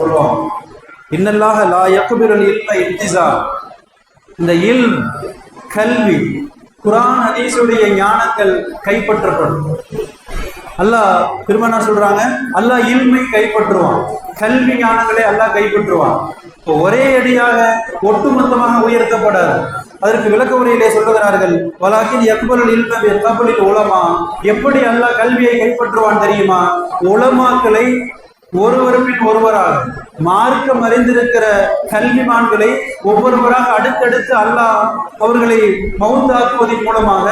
சொல்லுவாங்க இன்னல்லாக லா யக்குபிரல் இல்ல இன்திசா இந்த இல் கல்வி குரான் ஹதீஸுடைய ஞானங்கள் கைப்பற்றப்படும். அல்லாஹ் திருமணம் சொல்றாங்க? அல்லாஹ் இல்மை கைப்பற்றுவான். கல்வி ஞானங்களை அல்லாஹ் கைப்பற்றுவான். இப்போ ஒரே அடியாக ஒட்டுமொத்தமாக உயர்த்தப்படாது. அதற்கு விளக்க உரையிலே சொல்லுகிறார்கள் வலாக்கின் எக்பலில் இல்ம கபலில் உலமா. எப்படி அல்லாஹ் கல்வியை கைப்பற்றுவான் தெரியுமா? உலமாக்களை ஒருவர் பின் ஒருவராக மார்க்கம் அறிந்திருக்கிற கல்விமான்களை ஒவ்வொருவராக அடுத்தடுத்து அல்லாஹ் அவர்களை மவுந்தாக்குவதன் மூலமாக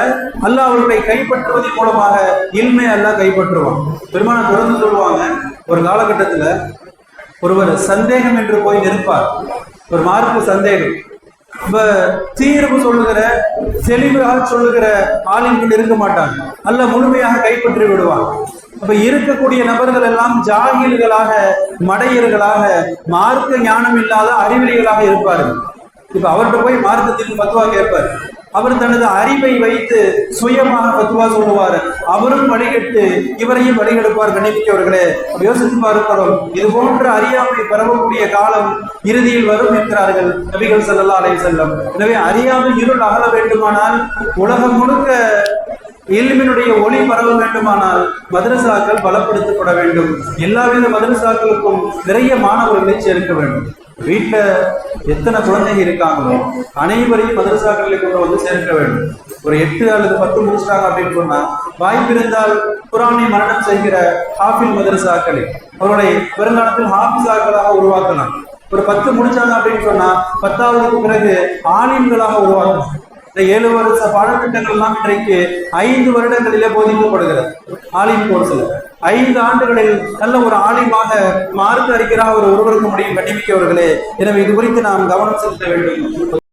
அல்லாஹ் அவர்களை கைப்பற்றுவதன் மூலமாக இல்மை அல்லாஹ் கைப்பற்றுவான். பெருமான தொடர்ந்து சொல்லுவாங்க ஒரு காலகட்டத்துல ஒருவர் சந்தேகம் என்று போய் நிற்பார். ஒரு மார்க்கு சந்தேகம். இப்ப தீர்வு சொல்லுகிற தெளிவாக சொல்லுகிற ஆளுங்கள் இருக்க மாட்டாங்க அல்ல முழுமையாக கைப்பற்றி விடுவாங்க அப்ப இருக்கக்கூடிய நபர்கள் எல்லாம் ஜாகில்களாக மடையர்களாக மார்க்க ஞானம் இல்லாத அறிவிலிகளாக இருப்பார்கள். இப்ப அவர்கிட்ட போய் மார்க்கத்தின் பத்துவா கேட்பார். அவர் தனது அறிவை வைத்து சுயமாக பத்துவா சொல்லுவார். அவரும் வழிகட்டு இவரையும் வழிகெடுப்பார் கணிமிக்கவர்களே யோசித்து பார்க்கிறோம் இது போன்ற அறியாமை பரவக்கூடிய காலம் இறுதியில் வரும் என்கிறார்கள் நபிகள் செல்லல்லா அலை செல்லம் எனவே அறியாமை இருள் அகல வேண்டுமானால் உலகம் முழுக்க இல்மினுடைய ஒளி பரவ வேண்டுமானால் மதரசாக்கள் பலப்படுத்தப்பட வேண்டும். எல்லாவித மதரசாக்களுக்கும் நிறைய மாணவர்களை சேர்க்க வேண்டும். வீட்டில் எத்தனை குழந்தைங்க இருக்காங்களோ அனைவரையும் மதரசாக்களில் கொண்டு வந்து சேர்க்க வேண்டும். ஒரு எட்டு அல்லது பத்து முடிச்சிட்டாங்க அப்படின்னு சொன்னா வாய்ப்பிருந்தால் குரானை மரணம் செய்கிற ஹாஃபில் மதரசாக்களை அவருடைய வருங்காலத்தில் ஹாஃபிஸாக்களாக உருவாக்கலாம். ஒரு பத்து முடிச்சாங்க அப்படின்னு சொன்னா பத்தாவதுக்கு பிறகு ஆலிம்களாக உருவாக்கலாம். இந்த ஏழு வருஷ பாடத்திட்டங்கள் எல்லாம் இன்றைக்கு ஐந்து வருடங்களிலே போதிக்கப்படுகிறது. ஆலிம் கோர்ஸ்ல ஐந்து ஆண்டுகளில் நல்ல ஒரு ஆலிமாக மார்க் அறிக்கிறார் ஒரு ஒருவருக்கு முடியும் கண்டிப்பிக்கவர்களே எனவே இது குறித்து நாம் கவனம் செலுத்த வேண்டும்.